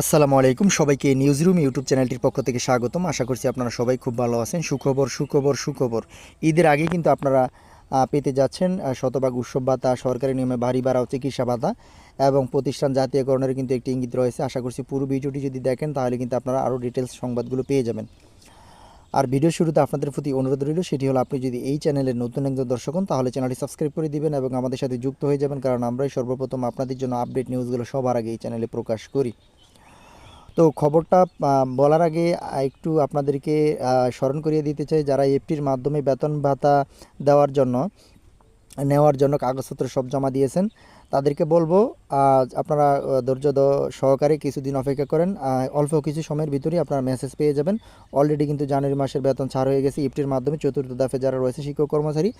আসসালামু আলাইকুম। সবাইকে নিউজ রুম ইউটিউব চ্যানেলটির পক্ষ থেকে স্বাগতম। আশা করছি আপনারা সবাই খুব ভালো আছেন। সুখবর সুখবর সুখবর। ঈদের আগে কিন্তু আপনারা পেতে যাচ্ছেন শতভাগ উৎসব ভাতা, সরকারি নিয়মে বাড়ি ভাড়া ও চিকিৎসা ভাতা এবং প্রতিষ্ঠান জাতীয়করণের কিন্তু একটি ইঙ্গিত রয়েছে। আশা করছি পুরো ভিডিওটি যদি দেখেন, তাহলে কিন্তু আপনারা আরও ডিটেলস সংবাদগুলো পেয়ে যাবেন। আর ভিডিও শুরুতে আপনাদের প্রতি অনুরোধ রইল, সেটি হলো আপনি যদি এই চ্যানেলের নতুন একজন দর্শক হন, তাহলে চ্যানেলটি সাবস্ক্রাইব করে দিবেন এবং আমাদের সাথে যুক্ত হয়ে যাবেন, কারণ আমরাই সর্বপ্রথম আপনাদের জন্য আপডেট নিউজগুলো সবার আগে এই চ্যানেলে প্রকাশ করি। তো খবরটা বলার আগে একটু আপনাদেরকে স্মরণ করিয়ে দিতে চাই যারা এফটির মাধ্যমে বেতন ভাতা দেওয়ার জন্য, নেওয়ার জন্য কাগজপত্র সব জমা দিয়েছেন। তাদেরকে বলব আপনারা ধৈর্য সহকারে কিছুদিন অপেক্ষা করেন অল্প কিছু সময়ের ভিতরেই আপনারা মেসেজ পেয়ে যাবেন। অলরেডি কিন্তু জানুয়ারি মাসের বেতন ছাড় হয়ে গেছে ইফটির মাধ্যমে চতুর্থ দফে যারা রয়েছে শিক্ষক কর্মচারী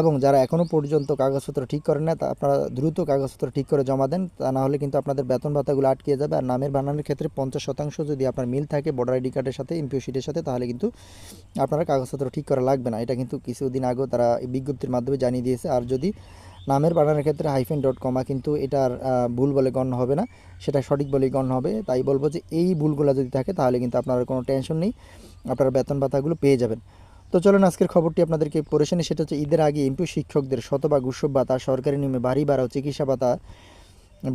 এবং যারা এখনও পর্যন্ত কাগজপত্র ঠিক করেন না, তা আপনারা দ্রুত কাগজপত্র ঠিক করে জমা দেন, তা না হলে কিন্তু আপনাদের বেতন ভাতাগুলো আটকে যাবে। আর নামের বানানোর ক্ষেত্রে পঞ্চাশ শতাংশ যদি আপনার মিল থাকে ভোটার আইডি কার্ডের সাথে এমপিও শিটের সাথে, তাহলে কিন্তু আপনারা কাগজপত্র ঠিক করা লাগবে না। এটা কিন্তু কিছুদিন আগেও তারা বিজ্ঞপ্তির মাধ্যমে জানিয়ে দিয়েছে। আর যদি নামের বানানোর ক্ষেত্রে হাইফেন ডট কমা কিন্তু এটার ভুল বলে গণ্য হবে না। সেটা সঠিক বলেই গণ্য হবে। তাই বলব যে এই ভুলগুলো যদি থাকে তাহলে কিন্তু আপনার কোনো টেনশন নেই। আপনারা বেতন ভাতাগুলো পেয়ে যাবেন। তো চলুন আজকের খবরটি আপনাদেরকে পড়েছেন সেটা হচ্ছে ঈদের আগে এমপি শিক্ষকদের শতভাগ উৎসব ভাতা, সরকারি নিয়মে বাড়ি ভাড়া ও চিকিৎসা ভাতা,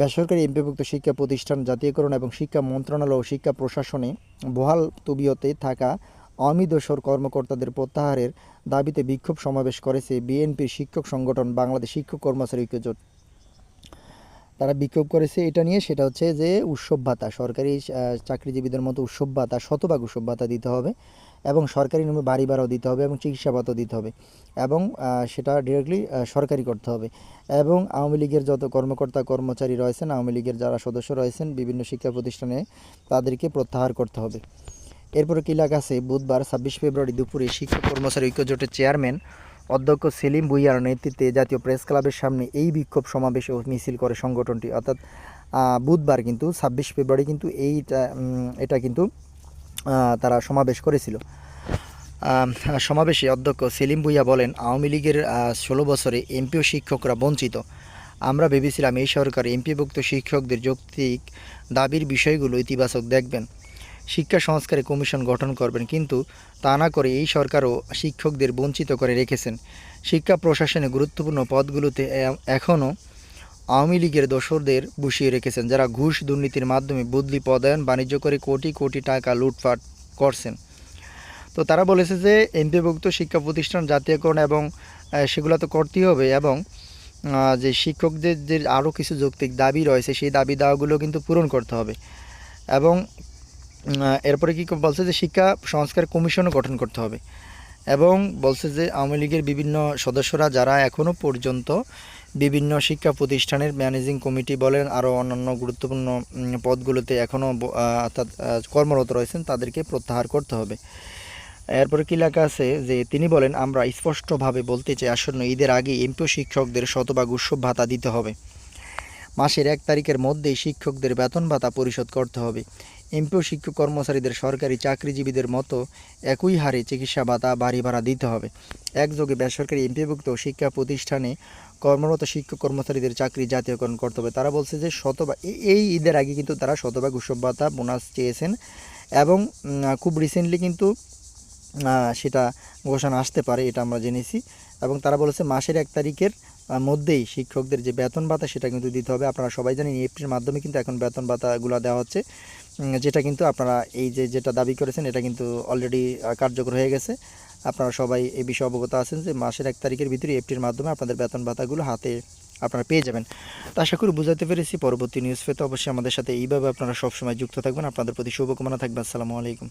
বেসরকারি এমপিভুক্ত শিক্ষা প্রতিষ্ঠান, জাতীয়করণ এবং শিক্ষা মন্ত্রণালয় ও শিক্ষা প্রশাসনে বহাল তবিয়তে থাকা অমিদোসর কর্মকর্তাদের প্রত্যাহারের দাবিতে বিক্ষোভ সমাবেশ করেছে বিএনপির শিক্ষক সংগঠন বাংলাদেশ শিক্ষক কর্মচারী ঐক্যজোট তারা বিক্ষোভ করেছে এটা নিয়ে, সেটা হচ্ছে যে উৎসব ভাতা, সরকারি চাকরিজীবীদের মতো উৎসব ভাতা, শতভাগ উৎসব ভাতা দিতে হবে এবং সরকারি নিয়মে বাড়ি ভাড়াও দিতে হবে এবং চিকিৎসা ভাতাও দিতে হবে এবং সেটা ডিরেক্টলি সরকারি করতে হবে এবং আওয়ামী লীগের যত কর্মকর্তা, কর্মচারী রয়েছেন, আওয়ামী লীগের যারা সদস্য রয়েছেন বিভিন্ন শিক্ষা প্রতিষ্ঠানে তাদেরকে প্রত্যাহার করতে হবে। এরপরে আছে? বুধবার ছাব্বিশ ফেব্রুয়ারি দুপুরে শিক্ষক কর্মচারী ঐক্য জোটের চেয়ারম্যান অধ্যক্ষ সেলিম ভুইয়ার নেতৃত্বে জাতীয় প্রেস ক্লাবের সামনে এই বিক্ষোভ সমাবেশ ও মিছিল করে সংগঠনটি। অর্থাৎ বুধবার কিন্তু ছাব্বিশ ফেব্রুয়ারি কিন্তু এইটা এটা কিন্তু তারা সমাবেশ করেছিল। সমাবেশে অধ্যক্ষ সেলিম ভুইয়া বলেন, আওয়ামী লীগের ষোলো বছরে এমপিও শিক্ষকরা বঞ্চিত। আমরা ভেবেছিলাম এই সরকার এমপিভুক্ত শিক্ষকদের যৌক্তিক দাবির বিষয়গুলো ইতিবাচক দেখবেন। শিক্ষা সংস্কারে কমিশন গঠন করবেন, কিন্তু তা না করে এই সরকারও শিক্ষকদের বঞ্চিত করে রেখেছেন। শিক্ষা প্রশাসনে গুরুত্বপূর্ণ পদগুলোতে এখনও আওয়ামী লীগের দোসরদের বসিয়ে রেখেছেন, যারা ঘুষ দুর্নীতির মাধ্যমে বদলি পদায়ন বাণিজ্য করে কোটি কোটি টাকা লুটপাট করছেন। তো তারা বলেছে যে, এমপিভুক্ত শিক্ষা প্রতিষ্ঠান, জাতীয়করণ এবং সেগুলো তো করতেই হবে এবং যে শিক্ষকদের যে আরও কিছু যৌক্তিক দাবি রয়েছে, সেই দাবি দাওয়াগুলো কিন্তু পূরণ করতে হবে। এবং এরপরে কি বলছে যে শিক্ষা সংস্কার কমিশনও গঠন করতে হবে। এবং বলছে যে আওয়ামী লীগের বিভিন্ন সদস্যরা যারা এখনও পর্যন্ত বিভিন্ন শিক্ষা প্রতিষ্ঠানের ম্যানেজিং কমিটি বলেন আরও অন্যান্য গুরুত্বপূর্ণ পদগুলোতে এখনও অর্থাৎ কর্মরত রয়েছেন, তাদেরকে প্রত্যাহার করতে হবে। এরপরে কি লেখা আছে যে তিনি বলেন, আমরা স্পষ্টভাবে বলতে চাই, আসন্ন ঈদের আগে এমপিও শিক্ষকদের শতভাগ উৎসব ভাতা দিতে হবে। মাসের এক তারিখের মধ্যেই শিক্ষকদের বেতন ভাতা পরিশোধ করতে হবে। এমপিও শিক্ষক কর্মচারীদের সরকারি চাকরিজীবীদের মতো একই হারে চিকিৎসা ভাতা বাড়ি ভাড়া দিতে হবে। একযোগে বেসরকারি এমপিভুক্ত শিক্ষা প্রতিষ্ঠানে কর্মরত শিক্ষক কর্মচারীদের চাকরি জাতীয়করণ করতে হবে। তারা বলছে যে শতভাগ এই- ঈদের আগে কিন্তু তারা শতভাগ উৎসব ভাতা বোনাস চেয়েছেন এবং খুব রিসেন্টলি কিন্তু সেটা ঘোষণা আসতে পারে, এটা আমরা জেনেছি। এবং তারা বলেছে মাসের এক তারিখের মধ্যেই শিক্ষকদের যে বেতন ভাতা সেটা কিন্তু দিতে হবে। আপনারা সবাই জানেন এফটির মাধ্যমে কিন্তু এখন বেতন ভাতাগুলো দেওয়া হচ্ছে। যেটা কিন্তু আপনারা এই যে যেটা দাবি করেছেন, এটা কিন্তু অলরেডি কার্যকর হয়ে গেছে। আপনারা সবাই এই বিষয়ে অবগত আছেন যে মাসের এক তারিখের ভিতরে এফটির মাধ্যমে আপনাদের বেতন ভাতাগুলো হাতে আপনারা পেয়ে যাবেন। তো আশা করি বুঝাতে পেরেছি। পরবর্তী নিউজ পেতে অবশ্যই আমাদের সাথে এইভাবে আপনারা সবসময় যুক্ত থাকবেন। আপনাদের প্রতি শুভকামনা থাকবে। আসসালামু আলাইকুম।